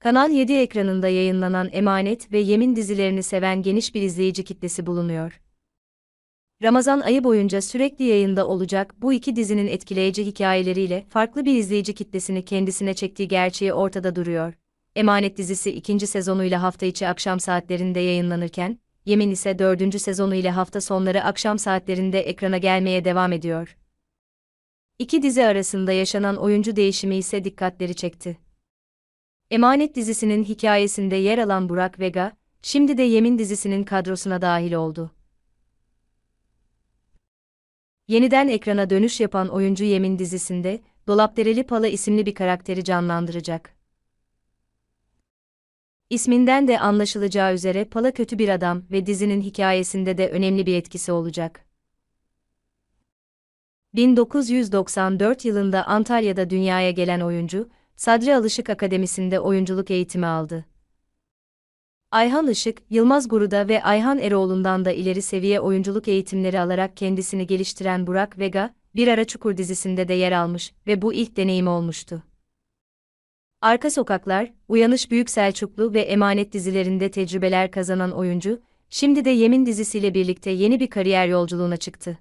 Kanal 7 ekranında yayınlanan Emanet ve Yemin dizilerini seven geniş bir izleyici kitlesi bulunuyor. Ramazan ayı boyunca sürekli yayında olacak bu iki dizinin etkileyici hikayeleriyle farklı bir izleyici kitlesini kendisine çektiği gerçeği ortada duruyor. Emanet dizisi ikinci sezonuyla hafta içi akşam saatlerinde yayınlanırken, Yemin ise dördüncü sezonu ile hafta sonları akşam saatlerinde ekrana gelmeye devam ediyor. İki dizi arasında yaşanan oyuncu değişimi ise dikkatleri çekti. Emanet dizisinin hikayesinde yer alan Burak Vega, şimdi de Yemin dizisinin kadrosuna dahil oldu. Yeniden ekrana dönüş yapan oyuncu Yemin dizisinde, Dolapdereli Pala isimli bir karakteri canlandıracak. İsminden de anlaşılacağı üzere Pala kötü bir adam ve dizinin hikayesinde de önemli bir etkisi olacak. 1994 yılında Antalya'da dünyaya gelen oyuncu, Sadri Alışık Akademisi'nde oyunculuk eğitimi aldı. Ayhan Işık, Yılmaz Guru'da ve Ayhan Eroğlu'ndan da ileri seviye oyunculuk eğitimleri alarak kendisini geliştiren Burak Vega, Bir Ara Çukur dizisinde de yer almış ve bu ilk deneyim olmuştu. Arka Sokaklar, Uyanış Büyük Selçuklu ve Emanet dizilerinde tecrübeler kazanan oyuncu, şimdi de Yemin dizisiyle birlikte yeni bir kariyer yolculuğuna çıktı.